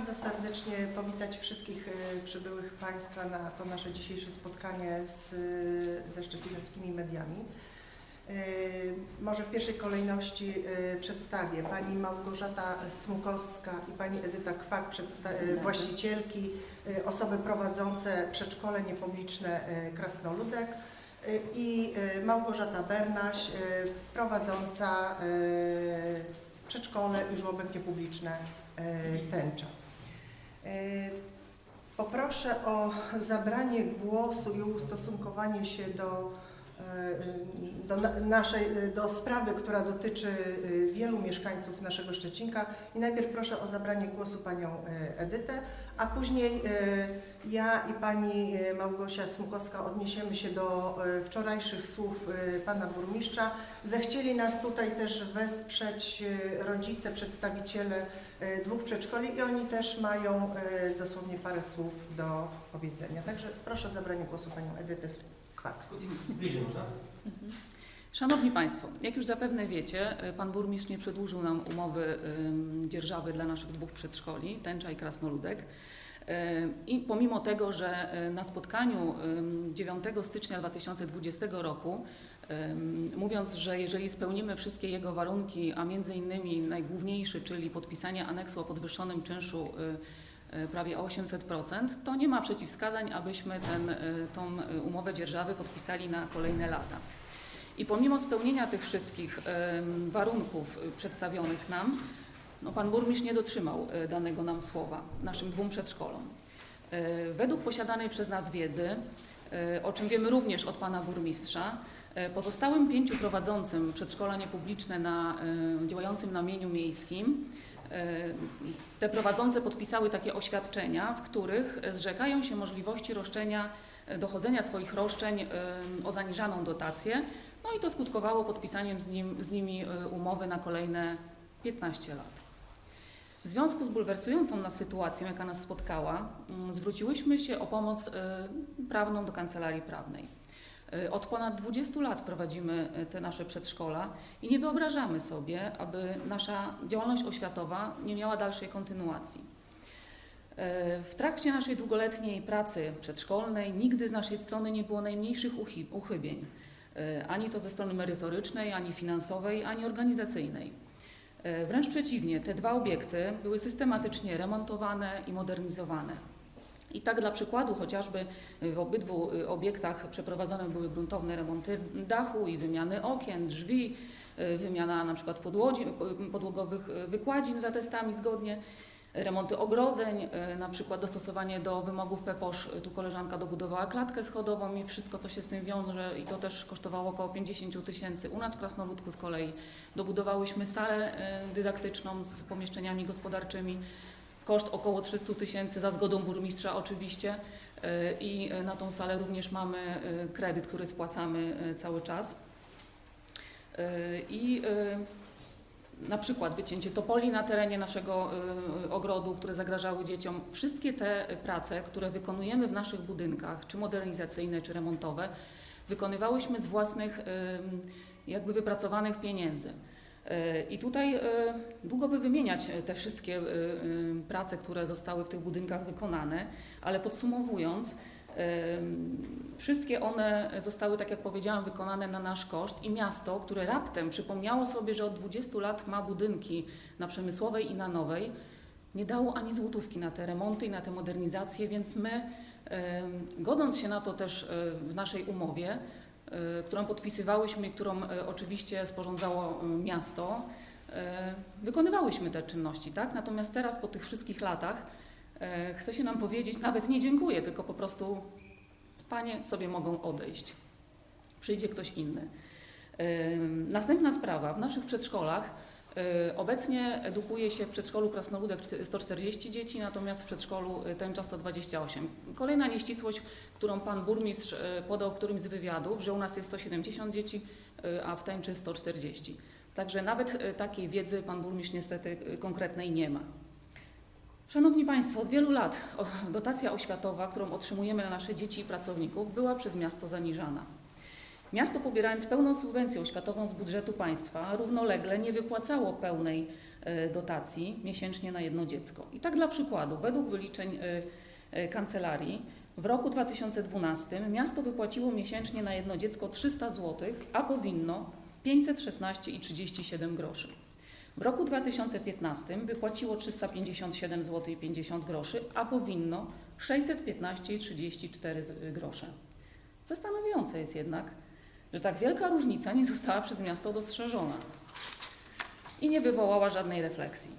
bardzo serdecznie powitać wszystkich e, przybyłych Państwa na to nasze dzisiejsze spotkanie z, e, ze szczecinackimi mediami. E, Może w pierwszej kolejności przedstawię Pani Małgorzata Smukowska i Pani Edyta Kwak, właścicielki, osoby prowadzące przedszkole niepubliczne Krasnoludek i Małgorzata Bernaś, prowadząca przedszkole i żłobek niepubliczne Tęcza. Poproszę o zabranie głosu i ustosunkowanie się do, do na- naszej, do sprawy, która dotyczy e, wielu mieszkańców naszego Szczecinka. I najpierw proszę o zabranie głosu panią e, Edytę, a później e, ja i pani Małgosia Smukowska odniesiemy się do wczorajszych słów pana burmistrza. Zechcieli nas tutaj też wesprzeć rodzice, przedstawiciele dwóch przedszkoli i oni też mają dosłownie parę słów do powiedzenia. Także proszę o zabranie głosu panią Edytę Bliżej można? Szanowni Państwo, jak już zapewne wiecie, y, Pan Burmistrz nie przedłużył nam umowy dzierżawy dla naszych dwóch przedszkoli, Tęcza i Krasnoludek. Ym, I pomimo tego, że y, na spotkaniu ym, 9 stycznia 2020 roku, mówiąc, że jeżeli spełnimy wszystkie jego warunki, a między innymi najgłówniejszy, czyli podpisanie aneksu o podwyższonym czynszu y, prawie o 800%, to nie ma przeciwwskazań, abyśmy ten, y, tą y, umowę dzierżawy podpisali na kolejne lata. I pomimo spełnienia tych wszystkich warunków przedstawionych nam, no pan burmistrz nie dotrzymał danego nam słowa, naszym dwóm przedszkolom. Według posiadanej przez nas wiedzy, o czym wiemy również od pana burmistrza, pozostałym pięciu prowadzącym przedszkola niepubliczne na, działającym na mieniu miejskim, te prowadzące podpisały takie oświadczenia, w których zrzekają się możliwości roszczenia, y, dochodzenia swoich roszczeń y, o zaniżaną dotację, no i to skutkowało podpisaniem z, nim, z nimi umowy na kolejne 15 lat. W związku z bulwersującą nas sytuacją, jaka nas spotkała, mm, zwróciłyśmy się o pomoc prawną do kancelarii prawnej. Y, Od ponad 20 lat prowadzimy y, te nasze przedszkola i nie wyobrażamy sobie, aby nasza działalność oświatowa nie miała dalszej kontynuacji. Y, W trakcie naszej długoletniej pracy przedszkolnej nigdy z naszej strony nie było najmniejszych uchybień ani to ze strony merytorycznej, ani finansowej, ani organizacyjnej. Wręcz przeciwnie, te dwa obiekty były systematycznie remontowane i modernizowane. I tak dla przykładu chociażby w obydwu y, obiektach przeprowadzone były gruntowne remonty dachu i wymiany okien, drzwi, y, wymiana na przykład podłogowych y, wykładzin za testami zgodnie, remonty ogrodzeń, y, na przykład dostosowanie do wymogów PEPOSZ. Tu koleżanka dobudowała klatkę schodową i wszystko, co się z tym wiąże i to też kosztowało około 50 tysięcy. U nas w Krasnoludku z kolei dobudowałyśmy salę y, dydaktyczną z pomieszczeniami gospodarczymi. Koszt około 300 tysięcy za zgodą burmistrza oczywiście y, i y, na tą salę również mamy y, kredyt, który spłacamy cały czas. I na przykład wycięcie topoli na terenie naszego ogrodu, które zagrażały dzieciom. Wszystkie te prace, które wykonujemy w naszych budynkach, czy modernizacyjne, czy remontowe, wykonywałyśmy z własnych jakby wypracowanych pieniędzy. I tutaj y, długo by wymieniać te wszystkie y, prace, które zostały w tych budynkach wykonane, ale podsumowując, Wszystkie one zostały, tak jak powiedziałam, wykonane na nasz koszt i miasto, które raptem przypomniało sobie, że od 20 lat ma budynki na Przemysłowej i na Nowej, nie dało ani złotówki na te remonty i na te modernizacje, więc my, godząc się na to też w naszej umowie, którą podpisywałyśmy i którą y, oczywiście sporządzało y, miasto, wykonywałyśmy te czynności, tak? Natomiast teraz po tych wszystkich latach E, Chce się nam powiedzieć, nawet nie dziękuję, tylko po prostu panie sobie mogą odejść. Przyjdzie ktoś inny. E, Następna sprawa. W naszych przedszkolach e, obecnie edukuje się w przedszkolu Krasnoludek 140 dzieci, natomiast w przedszkolu Tęcza 128. Kolejna nieścisłość, którą pan burmistrz e, podał w którymś z wywiadów, że u nas jest 170 dzieci, a w Tęczy 140. Także nawet takiej wiedzy pan burmistrz niestety konkretnej nie ma. Szanowni Państwo, od wielu lat dotacja oświatowa, którą otrzymujemy na nasze dzieci i pracowników, była przez miasto zaniżana. Miasto pobierając pełną subwencję oświatową z budżetu państwa równolegle nie wypłacało pełnej e, dotacji miesięcznie na jedno dziecko. I tak dla przykładu, według wyliczeń e, e, kancelarii w roku 2012 miasto wypłaciło miesięcznie na jedno dziecko 300 zł, a powinno 516,37 groszy. W roku 2015 wypłaciło 357 zł 50 groszy, a powinno 615,34 z- grosze. Zastanawiające jest jednak, że tak wielka różnica nie została przez miasto dostrzeżona i nie wywołała żadnej refleksji.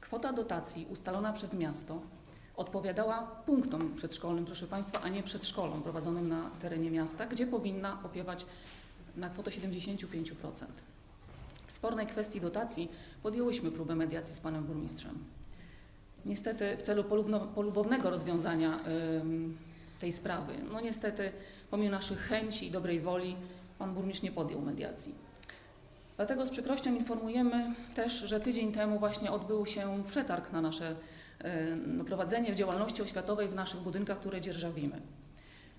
Kwota dotacji ustalona przez miasto odpowiadała punktom przedszkolnym, proszę Państwa, a nie przedszkolom prowadzonym na terenie miasta, gdzie powinna opiewać na kwotę 75%. W spornej kwestii dotacji podjęłyśmy próbę mediacji z panem burmistrzem. Niestety w celu polubno- polubownego rozwiązania ym, tej sprawy, no niestety pomimo naszych chęci i dobrej woli pan burmistrz nie podjął mediacji. Dlatego z przykrością informujemy też, że tydzień temu właśnie odbył się przetarg na nasze y, prowadzenie w działalności oświatowej w naszych budynkach, które dzierżawimy.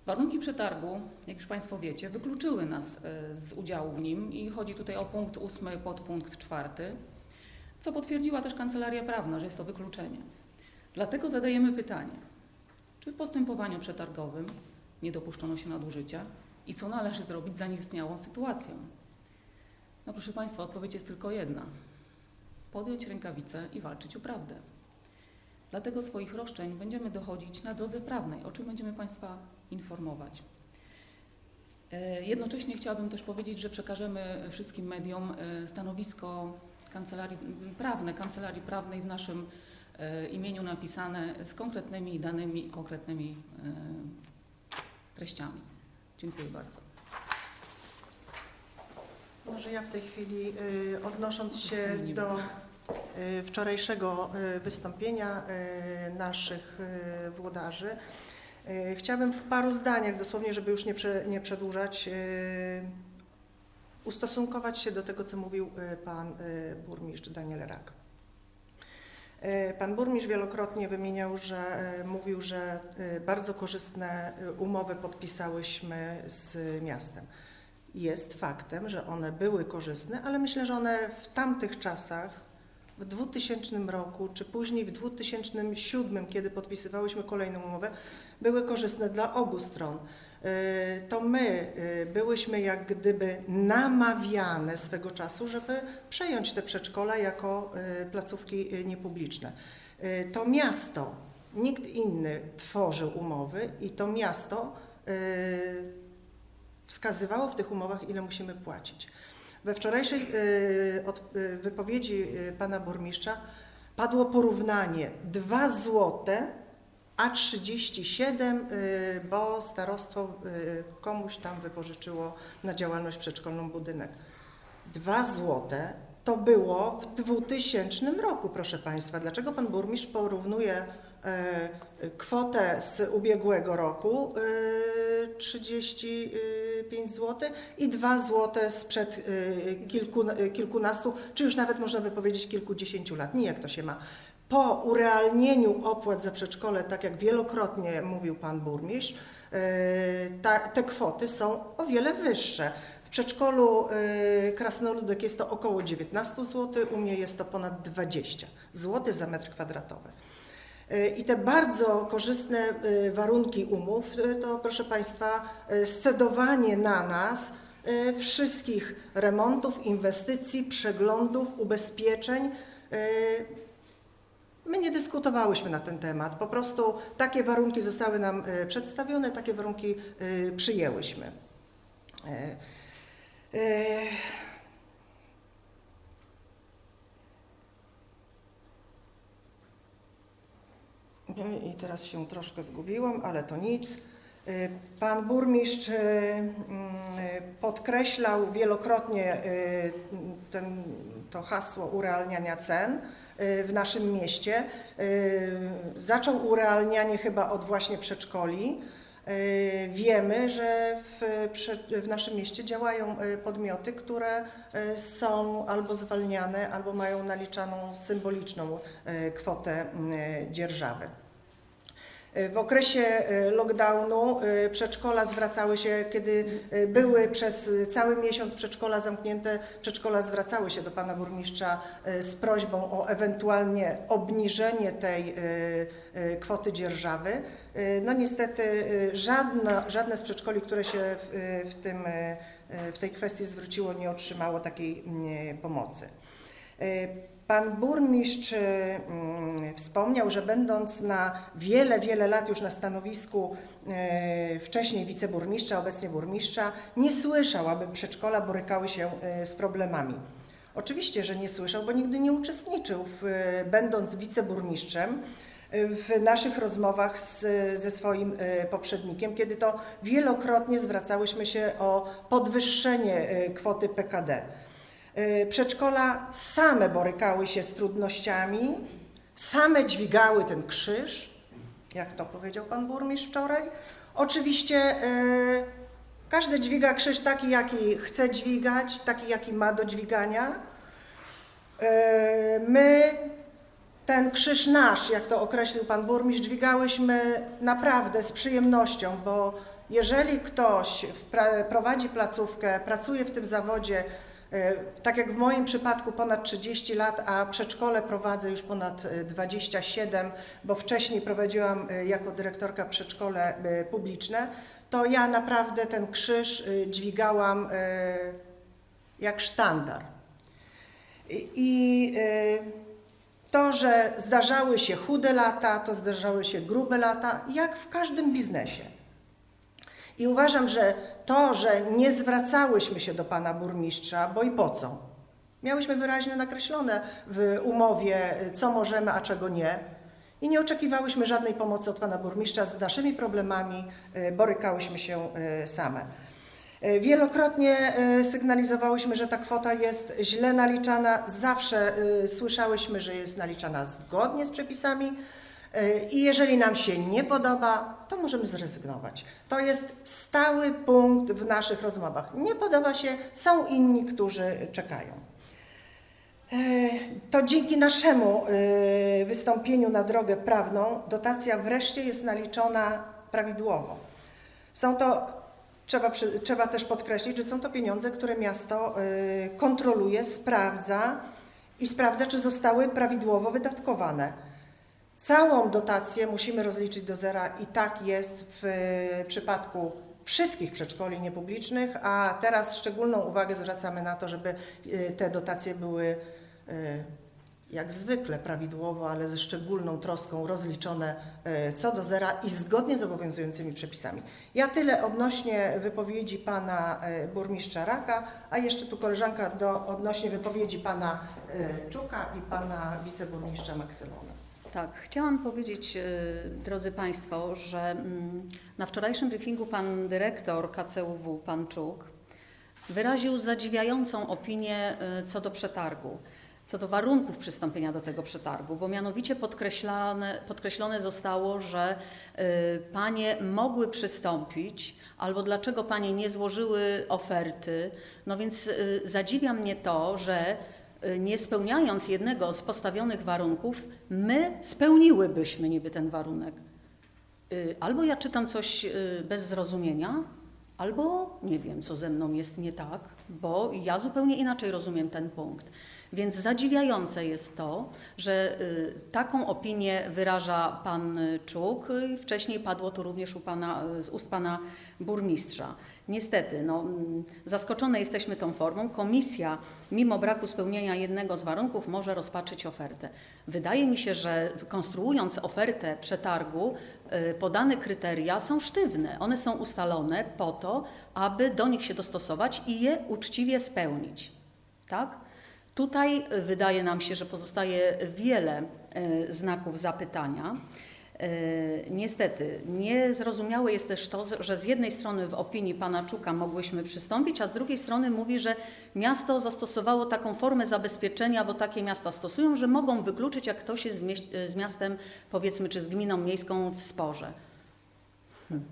Warunki przetargu, jak już Państwo wiecie, wykluczyły nas y, z udziału w nim i chodzi tutaj o punkt ósmy, podpunkt czwarty, co potwierdziła też Kancelaria Prawna, że jest to wykluczenie. Dlatego zadajemy pytanie, czy w postępowaniu przetargowym nie dopuszczono się nadużycia i co należy zrobić z zaistniałą sytuacją? No proszę Państwa, odpowiedź jest tylko jedna. Podjąć rękawice i walczyć o prawdę. Dlatego swoich roszczeń będziemy dochodzić na drodze prawnej, o czym będziemy Państwa informować. E, Jednocześnie chciałabym też powiedzieć, że przekażemy wszystkim mediom e, stanowisko kancelarii prawne, kancelarii prawnej w naszym e, imieniu napisane z konkretnymi danymi i konkretnymi treściami. Dziękuję bardzo. Może ja w tej chwili, y, odnosząc się do y, wczorajszego y, wystąpienia naszych włodarzy, chciałabym w paru zdaniach, dosłownie, żeby już nie, prze, nie przedłużać, ustosunkować się do tego, co mówił pan burmistrz Daniel Rak. Y, Pan burmistrz wielokrotnie wymieniał, że y, mówił, że y, bardzo korzystne umowy podpisałyśmy z miastem jest faktem, że one były korzystne, ale myślę, że one w tamtych czasach, w 2000 roku, czy później w 2007, kiedy podpisywałyśmy kolejną umowę, były korzystne dla obu stron. Y, To my y, byłyśmy jak gdyby namawiane swego czasu, żeby przejąć te przedszkola jako y, placówki niepubliczne. To miasto, nikt inny tworzył umowy i to miasto wskazywało w tych umowach, ile musimy płacić. We wczorajszej wypowiedzi pana burmistrza padło porównanie 2 złote a 37, y, bo starostwo y, komuś tam wypożyczyło na działalność przedszkolną budynek. 2 złote to było w 2000 roku, proszę Państwa. Dlaczego pan burmistrz porównuje e, kwotę z ubiegłego roku e, 35 zł i 2 zł sprzed kilku, kilkunastu, czy już nawet można by powiedzieć kilkudziesięciu lat. Nie jak to się ma. Po urealnieniu opłat za przedszkole, tak jak wielokrotnie mówił pan burmistrz, e, ta, te kwoty są o wiele wyższe. W przedszkolu y, Krasnoludek jest to około 19 zł, u mnie jest to ponad 20 zł za metr kwadratowy. Y, I te bardzo korzystne warunki umów to, proszę Państwa, scedowanie na nas wszystkich remontów, inwestycji, przeglądów, ubezpieczeń. My nie dyskutowałyśmy na ten temat, po prostu takie warunki zostały nam y, przedstawione, takie warunki y, przyjęłyśmy. Y, I teraz się troszkę zgubiłam, ale to nic. Pan burmistrz mm, podkreślał wielokrotnie ten, to hasło urealniania cen w naszym mieście. Y, Zaczął urealnianie chyba od właśnie przedszkoli. Y, Wiemy, że w, w naszym mieście działają y, podmioty, które y, są albo zwalniane, albo mają naliczaną symboliczną y, kwotę y, dzierżawy. E, W okresie e, lockdownu e, przedszkola zwracały się, kiedy były przez cały miesiąc przedszkola zamknięte, przedszkola zwracały się do pana burmistrza z prośbą o ewentualnie obniżenie tej kwoty dzierżawy. No niestety e, żadna, żadne z przedszkoli, które się w, w, tym, w tej kwestii zwróciło, nie otrzymało takiej mm, pomocy. Pan burmistrz e, mm, wspomniał, że będąc na wiele, wiele lat już na stanowisku e, wcześniej wiceburmistrza, obecnie burmistrza, nie słyszał, aby przedszkola borykały się e, z problemami. Oczywiście, że nie słyszał, bo nigdy nie uczestniczył, w, będąc wiceburmistrzem, w naszych rozmowach z, ze swoim poprzednikiem, kiedy to wielokrotnie zwracałyśmy się o podwyższenie kwoty PKD. E, Przedszkola same borykały się z trudnościami, same dźwigały ten krzyż, jak to powiedział pan burmistrz wczoraj. Oczywiście e, każdy dźwiga krzyż taki, jaki chce dźwigać, taki, jaki ma do dźwigania. E, My ten krzyż nasz, jak to określił pan burmistrz, dźwigałyśmy naprawdę z przyjemnością, bo jeżeli ktoś prowadzi placówkę, pracuje w tym zawodzie, tak jak w moim przypadku ponad 30 lat, a przedszkole prowadzę już ponad e, 27, bo wcześniej prowadziłam e, jako dyrektorka przedszkole e, publiczne, to ja naprawdę ten krzyż e, dźwigałam e, jak sztandar. I, e, to, że zdarzały się chude lata, to zdarzały się grube lata, jak w każdym biznesie. I uważam, że to, że nie zwracałyśmy się do pana burmistrza, bo i po co? Miałyśmy wyraźnie nakreślone w umowie, co możemy, a czego nie. I nie oczekiwałyśmy żadnej pomocy od pana burmistrza. Z naszymi problemami e, borykałyśmy się e, same. Wielokrotnie sygnalizowałyśmy, że ta kwota jest źle naliczana. Zawsze słyszałyśmy, że jest naliczana zgodnie z przepisami i jeżeli nam się nie podoba, to możemy zrezygnować. To jest stały punkt w naszych rozmowach. Nie podoba się, są inni, którzy czekają. E, To dzięki naszemu e, wystąpieniu na drogę prawną dotacja wreszcie jest naliczona prawidłowo. Są to, trzeba, trzeba też podkreślić, że są to pieniądze, które miasto e, kontroluje, sprawdza i sprawdza, czy zostały prawidłowo wydatkowane. Całą dotację musimy rozliczyć do zera i tak jest w e, przypadku wszystkich przedszkoli niepublicznych, a teraz szczególną uwagę zwracamy na to, żeby e, te dotacje były e, jak zwykle prawidłowo, ale ze szczególną troską rozliczone co do zera i zgodnie z obowiązującymi przepisami. Ja tyle odnośnie wypowiedzi pana burmistrza Raka, a jeszcze tu koleżanka do, odnośnie wypowiedzi pana Czuka i pana wiceburmistrza Maksylona. Tak, chciałam powiedzieć, e, drodzy Państwo, że mm, na wczorajszym briefingu pan dyrektor KCUW, pan Czuk, wyraził zadziwiającą opinię e, co do przetargu, co do warunków przystąpienia do tego przetargu, bo mianowicie podkreślone zostało, że e, panie mogły przystąpić, albo dlaczego panie nie złożyły oferty. No więc zadziwia mnie to, że y, nie spełniając jednego z postawionych warunków, my spełniłybyśmy niby ten warunek. Y, Albo ja czytam coś y, bez zrozumienia, albo nie wiem, co ze mną jest nie tak, bo ja zupełnie inaczej rozumiem ten punkt. Więc zadziwiające jest to, że y, taką opinię wyraża pan Czuk. Wcześniej padło to również u pana, z ust pana burmistrza. Niestety, no, mm, zaskoczone jesteśmy tą formą. Komisja, mimo braku spełnienia jednego z warunków, może rozpatrzyć ofertę. Wydaje mi się, że konstruując ofertę przetargu, y, podane kryteria są sztywne. One są ustalone po to, aby do nich się dostosować i je uczciwie spełnić. Tak? Tutaj wydaje nam się, że pozostaje wiele y, znaków zapytania. Y, Niestety, niezrozumiałe jest też to, że z jednej strony w opinii pana Czuka mogłyśmy przystąpić, a z drugiej strony mówi, że miasto zastosowało taką formę zabezpieczenia, bo takie miasta stosują, że mogą wykluczyć, jak ktoś jest z, miastem, powiedzmy, czy z gminą miejską w sporze. Hmm.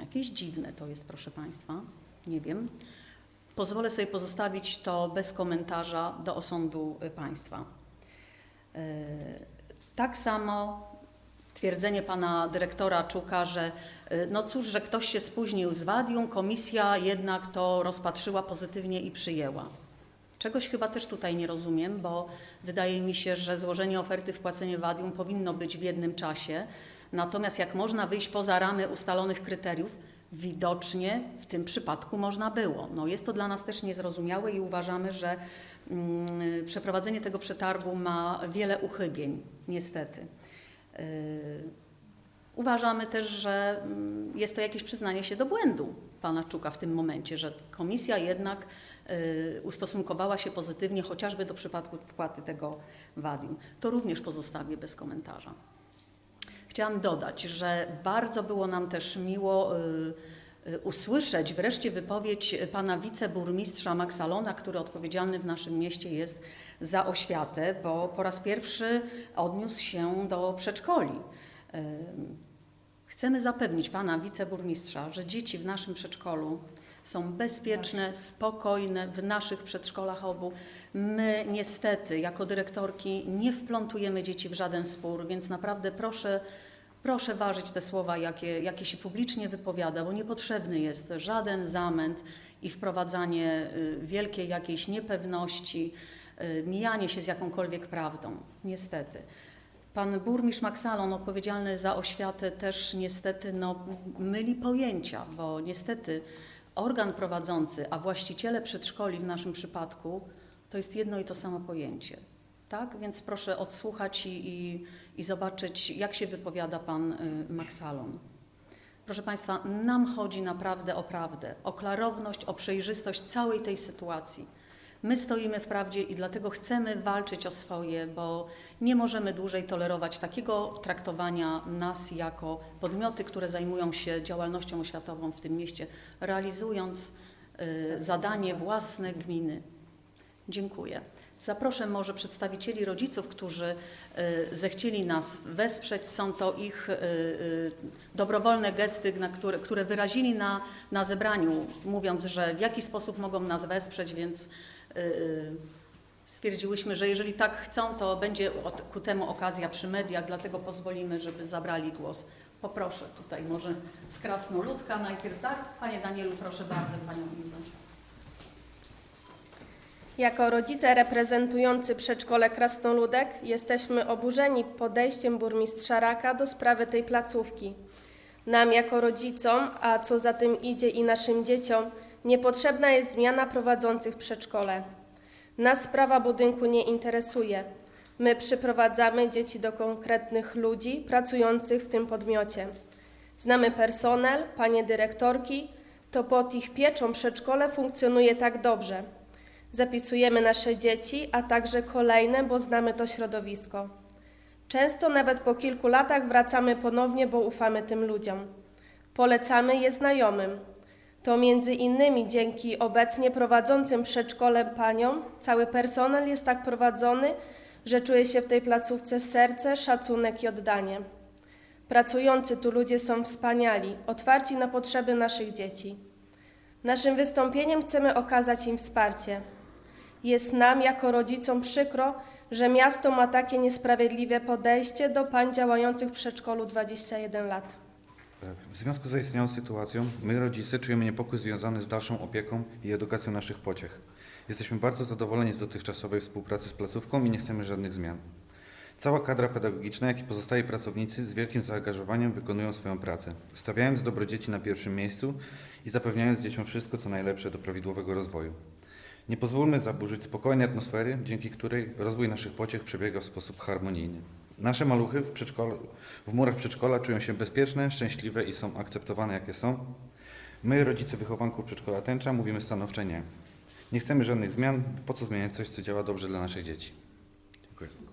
Jakieś dziwne to jest, proszę państwa. Nie wiem. Pozwolę sobie pozostawić to bez komentarza do osądu państwa. Y, Tak samo twierdzenie pana dyrektora Czuka, że y, no cóż, że ktoś się spóźnił z wadium, komisja jednak to rozpatrzyła pozytywnie i przyjęła. Czegoś chyba też tutaj nie rozumiem, bo wydaje mi się, że złożenie oferty wpłacenie wadium powinno być w jednym czasie. Natomiast jak można wyjść poza ramy ustalonych kryteriów, widocznie w tym przypadku można było. No jest to dla nas też niezrozumiałe i uważamy, że mm, przeprowadzenie tego przetargu ma wiele uchybień, niestety. Yy, Uważamy też, że mm, jest to jakieś przyznanie się do błędu pana Czuka w tym momencie, że komisja jednak y, ustosunkowała się pozytywnie chociażby do przypadku wpłaty tego wadium. To również pozostawię bez komentarza. Chciałam dodać, że bardzo było nam też miło y, y, usłyszeć wreszcie wypowiedź pana wiceburmistrza Maksalona, który odpowiedzialny w naszym mieście jest za oświatę, bo po raz pierwszy odniósł się do przedszkoli. Chcemy zapewnić pana wiceburmistrza, że dzieci w naszym przedszkolu są bezpieczne, spokojne w naszych przedszkolach obu. My niestety jako dyrektorki nie wplątujemy dzieci w żaden spór, więc naprawdę proszę, proszę ważyć te słowa, jakie, jakie się publicznie wypowiada, bo niepotrzebny jest żaden zamęt i wprowadzanie y, wielkiej jakiejś niepewności, mijanie się z jakąkolwiek prawdą. Niestety. Pan burmistrz Maksalon, odpowiedzialny za oświatę, też niestety no, myli pojęcia, bo niestety organ prowadzący, a właściciele przedszkoli w naszym przypadku, to jest jedno i to samo pojęcie. Tak? Więc proszę odsłuchać i, i, i zobaczyć, jak się wypowiada pan y, Maksalon. Proszę Państwa, nam chodzi naprawdę o prawdę, o klarowność, o przejrzystość całej tej sytuacji. My stoimy w prawdzie i dlatego chcemy walczyć o swoje, bo nie możemy dłużej tolerować takiego traktowania nas jako podmioty, które zajmują się działalnością oświatową w tym mieście, realizując y, zadanie własne gminy. Dziękuję. Zaproszę może przedstawicieli rodziców, którzy y, zechcieli nas wesprzeć. Są to ich y, y, dobrowolne gesty, które, które wyrazili na, na zebraniu, mówiąc, że w jaki sposób mogą nas wesprzeć, więc stwierdziłyśmy, że jeżeli tak chcą, to będzie ku temu okazja przy mediach, dlatego pozwolimy, żeby zabrali głos. Poproszę tutaj może z Krasnoludka najpierw, tak? Panie Danielu, proszę bardzo Panią Izę. Jako rodzice reprezentujący przedszkole Krasnoludek jesteśmy oburzeni podejściem burmistrza Raka do sprawy tej placówki. Nam jako rodzicom, a co za tym idzie i naszym dzieciom, niepotrzebna jest zmiana prowadzących przedszkole. Nas sprawa budynku nie interesuje. My przyprowadzamy dzieci do konkretnych ludzi pracujących w tym podmiocie. Znamy personel, panie dyrektorki, to pod ich pieczą przedszkole funkcjonuje tak dobrze. Zapisujemy nasze dzieci, a także kolejne, bo znamy to środowisko. Często nawet po kilku latach wracamy ponownie, bo ufamy tym ludziom. Polecamy je znajomym. To między innymi dzięki obecnie prowadzącym przedszkole paniom cały personel jest tak prowadzony, że czuje się w tej placówce serce, szacunek i oddanie. Pracujący tu ludzie są wspaniali, otwarci na potrzeby naszych dzieci. Naszym wystąpieniem chcemy okazać im wsparcie. Jest nam jako rodzicom przykro, że miasto ma takie niesprawiedliwe podejście do pań działających w przedszkolu 21 lat. W związku z zaistniałą sytuacją, my rodzice czujemy niepokój związany z dalszą opieką i edukacją naszych pociech. Jesteśmy bardzo zadowoleni z dotychczasowej współpracy z placówką i nie chcemy żadnych zmian. Cała kadra pedagogiczna, jak i pozostali pracownicy z wielkim zaangażowaniem wykonują swoją pracę, stawiając dobro dzieci na pierwszym miejscu i zapewniając dzieciom wszystko, co najlepsze do prawidłowego rozwoju. Nie pozwólmy zaburzyć spokojnej atmosfery, dzięki której rozwój naszych pociech przebiega w sposób harmonijny. Nasze maluchy w, przedszkolu, w murach przedszkola czują się bezpieczne, szczęśliwe i są akceptowane jakie są. My, rodzice wychowanków przedszkola Tęcza, mówimy stanowcze nie. Nie chcemy żadnych zmian, po co zmieniać coś, co działa dobrze dla naszych dzieci. Dziękuję.